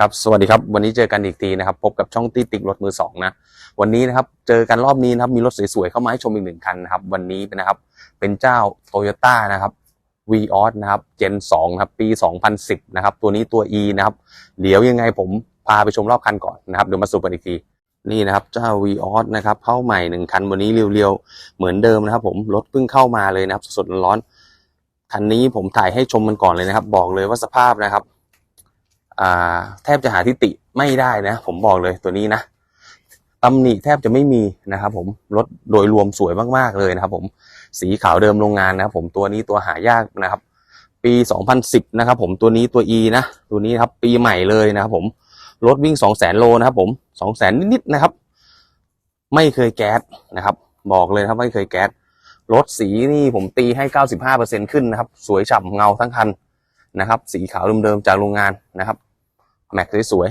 ครับสวัสดีครับวันนี้เจอกันอีกทีนะครับพบกับช่องตีติกรถมือสองนะวันนี้นะครับเจอกันรอบนี้นะครับมีรถสวยๆเข้ามาให้ชมอีกหนึ่งคันนะครับวันนี้นะครับเป็นเจ้า t o y ยต้นะครับ v ีออสนะครับ Gen 2ครับปี 2010นะครับตัวนี้ตัว E นะครับเดี๋ยวยังไงผมพาไปชมรอบคันก่อนนะครับเดี๋ยวมาสรุปกันอีกทีนี่นะครับเจ้า v ีออสนะครับเข้าใหม่หนึ่งคันวันนี้เรียวๆเหมือนเดิมนะครับผมรถเพิ่งเข้ามาเลยนะครับสดๆร้อนๆคันนี้ผมถ่ายให้ชมมันก่อนเลยนะครับ บอกเลยว่าสภาพนะครับ แทบจะหาที่ติไม่ได้นะ ผมบอกเลยตัวนี้นะตำหนิแทบจะไม่มีนะครับผมรถโดยรวมสวยมากๆเลยนะครับ ผมสีขาวเดิมโรงงานนะครับผมตัวนี้ตัวหายากนะครับ ปี 2010 นะครับ ผมตัวนี้ตัว E นะ ตัวนี้ครับปีใหม่เลยนะครับ ผมรถวิ่ง 200,000 โลนะครับ ผม200,000นิดๆนะครับ ไม่เคยแก๊สนะครับ บอกเลยครับไม่เคยแก๊สรถสีนี่ผมตีให้ 95%ขึ้นนะครับ สวยฉ่ำเงาทั้งคันนะครับ สีขาวเดิมๆจากโรงงานนะครับ แม็กสวย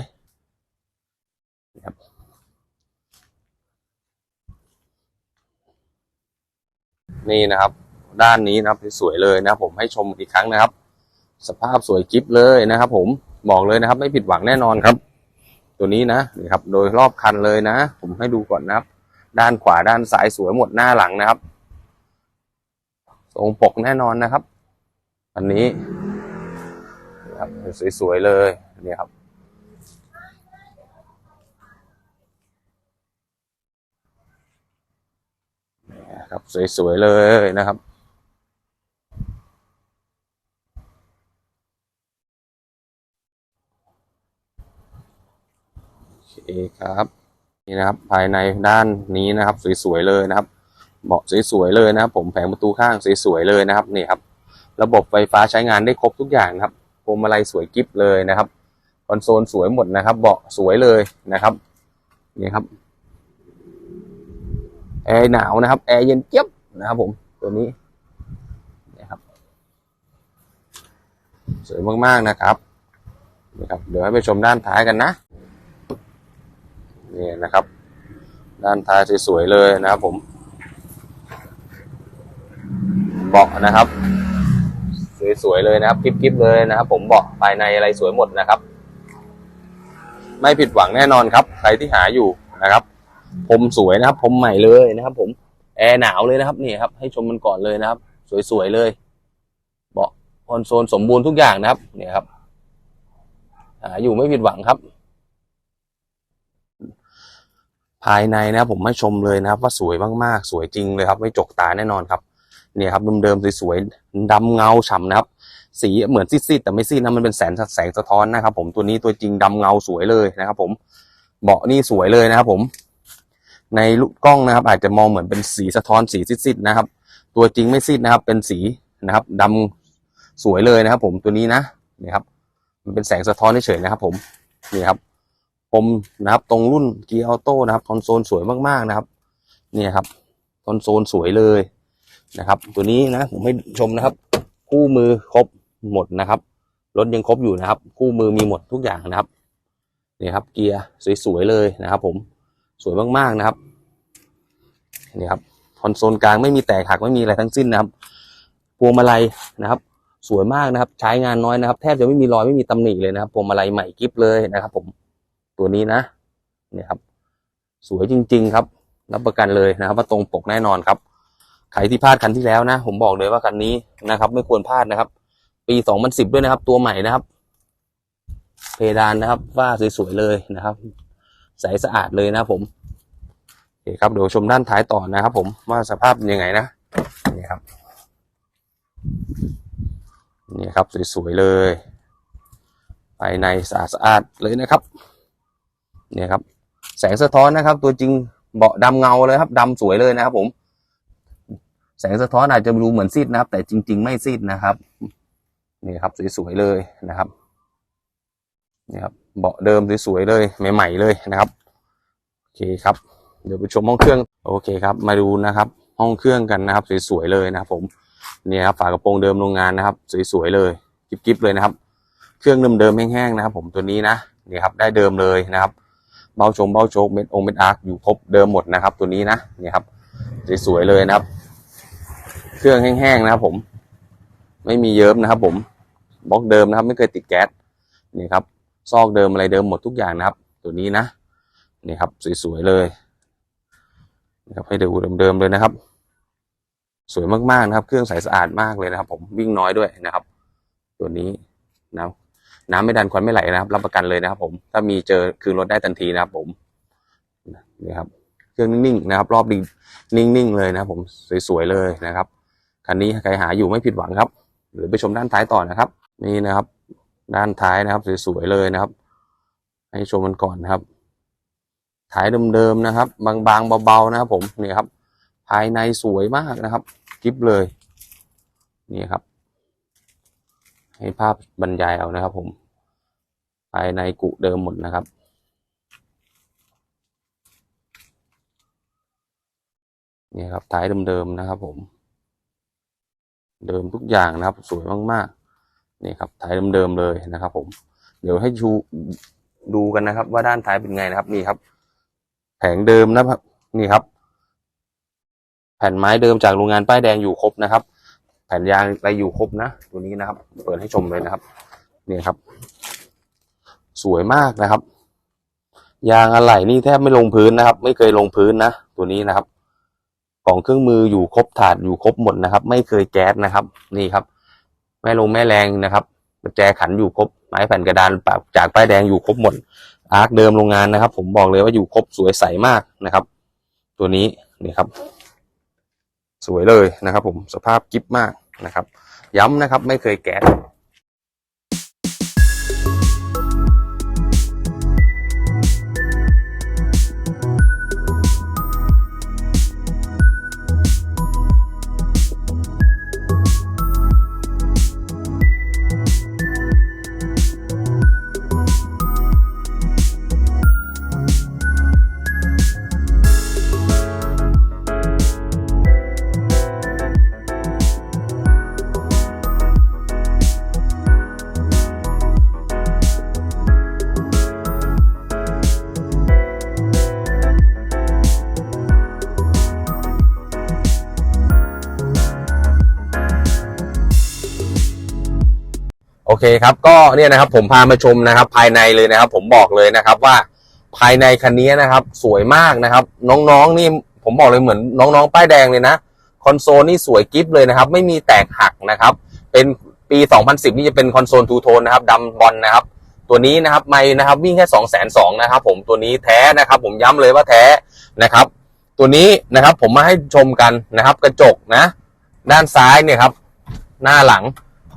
ๆนะครับนี่นะครับ ด้านนี้นะครับสวยเลยนะผมให้ชมอีกครั้งนะครับ สภาพสวยกิ๊บเลยนะครับ ผมบอกเลยนะครับ ไม่ผิดหวังแน่นอนครับ ตัวนี้นะนี่ครับ โดยรอบคันเลยนะ ผมให้ดูก่อนนะครับ ด้านขวาด้านซ้ายสวยหมดหน้าหลังนะครับทรงปกแน่นอนนะครับ อันนี้ครับสวยๆเลยนี่ครับ ครับ สวย ๆ เลยนะครับ โอเคครับ นี่นะครับ ภายในด้านนี้นะครับ สวย ๆ เลยนะครับ เบาะสวย ๆ เลยนะครับ ผมแผงประตูข้างสวย ๆ เลยนะครับ นี่ครับ ระบบไฟฟ้าใช้งานได้ครบทุกอย่างนะครับพวงมาลัยสวยกิ๊บเลยนะครับ คอนโซลสวยหมดนะครับ เบาะสวยเลยนะครับ นี่ครับ แอร์หนาวนะครับ แอร์เย็นเจี๊ยบนะครับผมตัวนี้นี่ครับสวยมากๆนะครับนี่ครับ เดี๋ยวให้ไปชมด้านท้ายกันนะนี่นะครับ ด้านท้ายสวยๆเลยนะครับผมเบาะนะครับ สวยๆเลยนะครับกิ๊บๆเลยนะครับ ผมเบาะภายในอะไรสวยหมดนะครับ ไม่ผิดหวังแน่นอนครับ ใครที่หาอยู่นะครับ ผมสวยนะครับ ผมใหม่เลยนะครับ ผมแอร์หนาวเลยนะครับนี่ครับ ให้ชมมันก่อนเลยนะครับ สวยๆเลย เบาะคอนโซลสมบูรณ์ทุกอย่างนะครับเนี่ยครับหาอยู่ไม่ผิดหวังครับ ภายในนะครับผมให้ชมเลยนะครับ ว่าสวยมากๆ สวยจริงเลยครับ ไม่จกตาแน่นอนครับ เนี่ยครับเดิมๆสวยๆดำเงาฉ่ำนะครับ สีเหมือนซีดๆแต่ไม่ซีดนะมันเป็นแสงแสงสะท้อนนะครับ ผมตัวนี้ตัวจริงดำเงาสวยเลยนะครับ ผมเบาะนี่สวยเลยนะครับ ผม ในลูกกล้องนะครับ อาจจะมองเหมือนเป็นสีสะท้อนสีซีดๆนะครับ ตัวจริงไม่ซีดนะครับ เป็นสีนะครับดำสวยเลยนะครับ ผมตัวนี้นะนี่ครับ มันเป็นแสงสะท้อนเฉยๆนะครับ ผมนี่ครับผมนะครับ ตรงรุ่นเกียร์ออโต้นะครับคอนโซลสวยมากๆนะครับนี่ครับคอนโซลสวยเลยนะครับ ตัวนี้นะผมให้ชมนะครับ คู่มือครบหมดนะครับรถยังครบอยู่นะครับ คู่มือมีหมดทุกอย่างนะครับนี่ครับ เกียร์สวยๆเลยนะครับ ผม สวยมากๆนะครับนี่ครับคอนโซลกลางไม่มีแตกหักไม่มีอะไรทั้งสิ้นนะครับพวงมาลัยนะครับ สวยมากนะครับ ใช้งานน้อยนะครับ แทบจะไม่มีรอยไม่มีตำหนิเลยนะครับพวงมาลัยใหม่กิฟเลยนะครับ ผมตัวนี้นะเนี่ยครับ สวยจริง ๆ ครับ รับประกันเลยนะครับ ว่าตรงปกแน่นอนครับใครที่พลาดคันที่แล้วนะ ผมบอกเลยว่าคันนี้นะครับ ไม่ควรพลาดนะครับ ปี2010ด้วยนะครับ ตัวใหม่นะครับ เพดานนะครับ ว่าสวยๆเลยนะครับ ใสสะอาดเลยนะผมโอเคครับเดี๋ยวชมด้านท้ายต่อนะครับ ผมว่าสภาพเป็นยังไงนะนี่ครับนี่ครับสวยๆเลยภายในสะอาดสะอาดเลยนะครับเนี่ยครับ แสงสะท้อนนะครับ ตัวจริงเบาะดำเงาเลยครับดำสวยเลยนะครับ ผม แสงสะท้อนอาจจะดูเหมือนซีดนะครับ แต่จริง ๆ ไม่ซีดนะครับนี่ครับสวยๆเลยนะครับนี่ครับ เบาะเดิมสวยๆเลยใหม่ๆเลยนะครับโอเคครับเดี๋ยวไปชมห้องเครื่องโอเคครับมาดูนะครับ ห้องเครื่องกันนะครับ สวยๆเลยนะครับผมเนี่ยครับฝากระโปรงเดิมโรงงานนะครับ สวยๆเลยกิ๊บๆเลยนะครับ เครื่องเดิมๆแห้งๆนะครับ ผมตัวนี้นะนี่ครับได้เดิมเลยนะครับ เบาชงเบาโชกเม็ดองเม็ดอาร์คอยู่ครบเดิมหมดนะครับ ตัวนี้นะนี่ครับสวยๆเลยนะครับ เครื่องแห้งๆนะครับ ผม ไม่มีเยิ้มนะครับ ผมบล็อกเดิมนะครับ ไม่เคยติดแก๊สนี่ครับ ซอกเดิมอะไรเดิมหมดทุกอย่างนะครับ ตัวนี้นะนี่ครับสวยๆเลยนะครับให้ดูเดิมๆเลยนะครับ สวยมากๆนะครับ เครื่องใสสะอาดมากเลยนะครับ ผมวิ่งน้อยด้วยนะครับ ตัวนี้นะน้ำไม่ดันควันไม่ไหลนะครับ รับประกันเลยนะครับ ผมถ้ามีเจอคืนรถได้ทันทีนะครับ ผมนี่ครับเครื่องนิ่งๆนะครับ รอบดีนิ่งๆเลยนะครับ ผมสวยๆเลยนะครับคันนี้ใครหาอยู่ไม่ผิดหวังครับ หรือไปชมด้านท้ายต่อนะครับ นี่นะครับ ด้านท้ายนะครับสวยๆเลยนะครับ ให้ชมมันก่อนนะครับท้ายเดิมๆนะครับ บางๆเบาๆนะครับ ผมนี่ครับ ภายในสวยมากนะครับกิฟเลยนี่ครับ ให้ภาพบรรยายเอานะครับ ผม ภายในกุเดิมหมดนะครับนี่ครับท้ายเดิมๆนะครับ ผม เดิมทุกอย่างนะครับ สวยมากๆ นี่ครับท้ายเดิมๆเลยนะครับ ผม เดี๋ยวให้ดูดูกันนะครับ ว่าด้านท้ายเป็นไงนะครับ นี่ครับ แผงเดิมนะครับ นี่ครับ แผ่นไม้เดิมจากโรงงานป้ายแดงอยู่ครบนะครับ แผ่นยางอะไรอยู่ครบนะตัวนี้นะครับ เปิดให้ชมเลยนะครับนี่ครับ สวยมากนะครับ ยางอะไหล่นี่แทบไม่ลงพื้นนะครับ ไม่เคยลงพื้นนะตัวนี้นะครับกล่องเครื่องมืออยู่ครบถาดอยู่ครบหมดนะครับ ไม่เคยแก๊สนะครับ นี่ครับ แม่ลงแม่แรงนะครับแจขันอยู่ครบไม้แผ่นกระดานปากจากป้ายแดงอยู่ครบหมดอาร์คเดิมโรงงานนะครับ ผมบอกเลยว่าอยู่ครบสวยใสมากนะครับ ตัวนี้นี่ครับ สวยเลยนะครับ ผมสภาพกิฟมากนะครับ ย้ำนะครับ ไม่เคยแก๊ส เคครับก็เนี่ยนะครับผมพามาชมนะครับ ภายในเลยนะครับ ผมบอกเลยนะครับว่าภายในคันนี้นะครับ สวยมากนะครับ น้องๆนี่ผมบอกเลยเหมือนน้องๆป้ายแดงเลยนะคอนโซลนี่สวยกิฟเลยนะครับ ไม่มีแตกหักนะครับ เป็นปี 2010 นี่จะเป็นคอนโซลทูโทนนะครับดำบอลนะครับ ตัวนี้นะครับไม่นะครับวิ่งแค่2 2 0 0 0นะครับ ผมตัวนี้แท้นะครับ ผมย้ำเลยว่าแท้นะครับ ตัวนี้นะครับผมมาให้ชมกันนะครับ กระจกนะ ด้านซ้ายเนี่ยครับ หน้าหลัง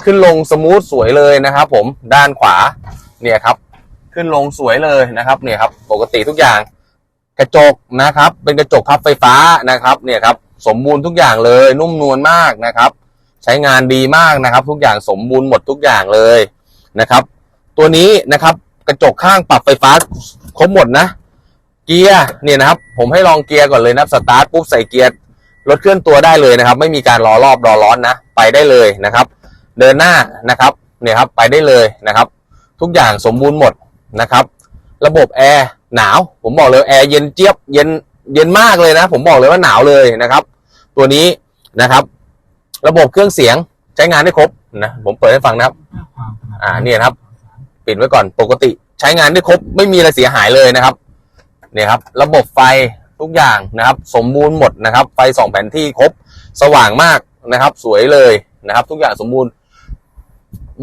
ขึ้นลงสมูทสวยเลยนะครับผมด้านขวาเนี่ยครับ ขึ้นลงสวยเลยนะครับเนี่ยครับปกติทุกอย่าง กระจกนะครับ เป็นกระจกพับไฟฟ้านะครับเนี่ยครับสมบูรณ์ทุกอย่างเลยนุ่มนวลมากนะครับ ใช้งานดีมากนะครับ ทุกอย่างสมบูรณ์หมดทุกอย่างเลยนะครับ ตัวนี้นะครับกระจกข้างปรับไฟฟ้าครบหมดนะ เกียร์เนี่ยนะครับ ผมให้ลองเกียร์ก่อนเลยนะสตาร์ทปุ๊บใส่เกียร์รถเคลื่อนตัวได้เลยนะครับ ไม่มีการรอรอบรอร้อนนะ ไปได้เลยนะครับ เดินหน้านะครับเนี่ยครับไปได้เลยนะครับ ทุกอย่างสมบูรณ์หมดนะครับ ระบบแอร์หนาว ผมบอกเลยแอร์เย็นเจี๊ยบเย็นเย็นมากเลยนะ ผมบอกเลยว่าหนาวเลยนะครับ ตัวนี้นะครับ ระบบเครื่องเสียงใช้งานได้ครบนะผมเปิดให้ฟังนะครับ อ่าเนี่ยครับ ปิดไว้ก่อนปกติใช้งานได้ครบไม่มีอะไรเสียหายเลยนะครับเนี่ยครับ ระบบไฟทุกอย่างนะครับ สมบูรณ์หมดนะครับ ไฟสองแผ่นที่ครบสว่างมากนะครับ สวยเลยนะครับ ทุกอย่างสมบูรณ์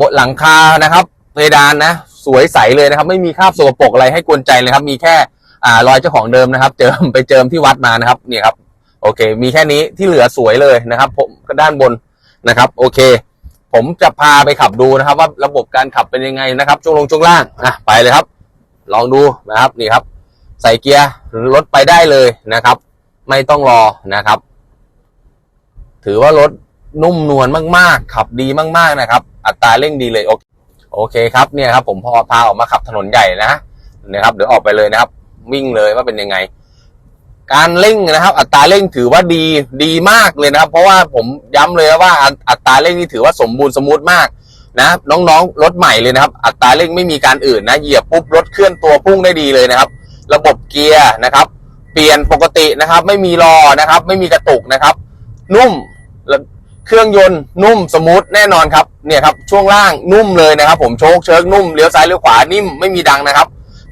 บนหลังคานะครับเพดานนะ สวยใสเลยนะครับ ไม่มีคราบสกปรกอะไรให้กวนใจเลยครับ มีแค่อ่ารอยเจ้าของเดิมนะครับ เจิมไปเจิมที่วัดมานะครับนี่ครับ โอเค มีแค่นี้ที่เหลือสวยเลยนะครับ ผมด้านบนนะครับ โอเค ผมจะพาไปขับดูนะครับ ว่าระบบการขับเป็นยังไงนะครับช่วงลงช่วงล่างอะไปเลยครับ ลองดูนะครับนี่ครับ ใส่เกียร์รถไปได้เลยนะครับ ไม่ต้องรอนะครับ ถือว่ารถ นุ่มนวลมากๆ ขับดีมากๆนะครับ อัตราเร่งดีเลยโอเคโอเคครับเนี่ยครับ ผมพอพาออกมาขับถนนใหญ่นะนะครับ เดี๋ยวออกไปเลยนะครับ วิ่งเลยว่าเป็นยังไง การเร่งนะครับ อัตราเร่งถือว่าดีดีมากเลยนะครับ เพราะว่าผมย้ำเลยว่าอัตอัตราเร่งนี่ถือว่าสมบูรณ์สมูทมากนะน้องๆรถใหม่เลยนะครับ อัตราเร่งไม่มีการอื่นนะเหยียบปุ๊บรถเคลื่อนตัวพุ่งได้ดีเลยนะครับ ระบบเกียร์นะครับ เปลี่ยนปกตินะครับ ไม่มีรอนะครับ ไม่มีกระตุกนะครับ นุ่ม เครื่องยนต์นุ่มสมูทแน่นอนครับเนี่ยครับช่วงล่างนุ่มเลยนะครับ ผมโชคเชิกนุ่มเลี้ยวซ้ายเลี้ยวขวานิ่มไม่มีดังนะครับ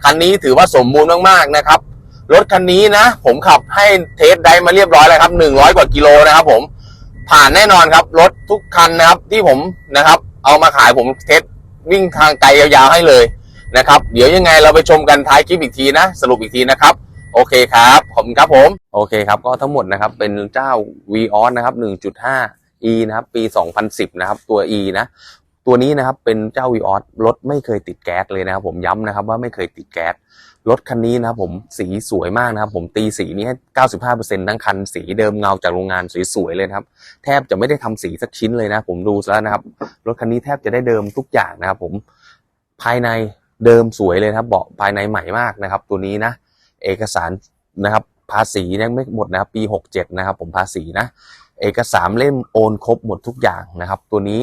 คันนี้ถือว่าสมบูรณ์มากๆนะครับรถคันนี้นะ ผมขับให้เทสได้มาเรียบร้อยแล้วครับหนึ่งร้อยกว่ากิโลนะครับ ผมผ่านแน่นอนครับ รถทุกคันนะครับที่ผมนะครับ เอามาขายผมเทสวิ่งทางไกลยาวๆให้เลยนะครับ เดี๋ยวยังไงเราไปชมกันท้ายคลิปอีกทีนะ สรุปอีกทีนะครับโอเคครับขอบคุณครับผม โอเคครับก็ทั้งหมดนะครับเป็นเจ้า v ีออนะครับ 1.5 e นะครับ ปี 2010 นะครับ ตัว e นะ ตัวนี้นะครับเป็นเจ้า v ีออสรถไม่เคยติดแก๊สเลยนะครับผมย้ำนะครับว่าไม่เคยติดแก๊สรถคันนี้นะครับผมสีสวยมากนะครับ ผมตีสีนี้ให้ 95%ทั้งคันสีเดิมเงาจากโรงงานสวยๆเลยนะครับ แทบจะไม่ได้ทำสีสักชิ้นเลยนะ ผมดูแล้วนะครับ รถคันนี้แทบจะได้เดิมทุกอย่างนะครับ ผมภายในเดิมสวยเลยนะครับเบาะภายในใหม่มากนะครับ ตัวนี้นะ เอกสารนะครับ ภาษียังไม่หมดนะครับปี 67 นะครับ ผมภาษีนะ เอกสารเล่มโอนครบหมดทุกอย่างนะครับ ตัวนี้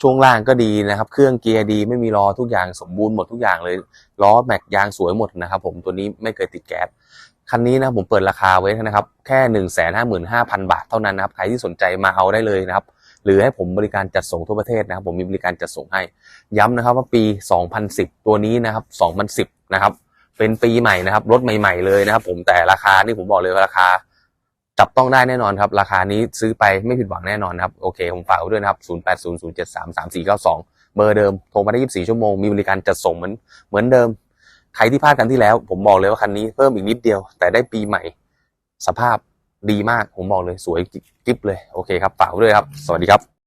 ช่วงล่างก็ดีนะครับ เครื่องเกียร์ดีไม่มีล้อทุกอย่างสมบูรณ์หมดทุกอย่างเลยล้อแม็กยางสวยหมดนะครับ ผมตัวนี้ไม่เคยติดแก๊สคันนี้นะผมเปิดราคาไว้นะครับ แค่หนึ่งแสนห้าหมื่นห้าพันบาทเท่านั้นนะครับใครที่สนใจมาเอาได้เลยนะครับ หรือให้ผมบริการจัดส่งทั่วประเทศนะครับ ผมมีบริการจัดส่งให้ ย้ำนะครับว่าปี 2010 ตัวนี้นะครับ 2010 นะครับ เป็นปีใหม่นะครับ รถใหม่ ๆเลยนะครับ ผมแต่ราคานี่ผมบอกเลยว่าราคา จับต้องได้แน่นอนครับ ราคานี้ซื้อไปไม่ผิดหวังแน่นอนครับ โอเคผมฝากไว้ด้วยนะครับ 0800733492 เบอร์เดิม โทรมาได้ 24 ชั่วโมง มีบริการจัดส่งเหมือนเหมือนเดิม ใครที่พลาดกันที่แล้ว ผมบอกเลยว่าคันนี้เพิ่มอีกนิดเดียว แต่ได้ปีใหม่ สภาพดีมาก ผมบอกเลยสวยกิ๊บเลย โอเคครับ ฝากไว้ด้วยครับ สวัสดีครับ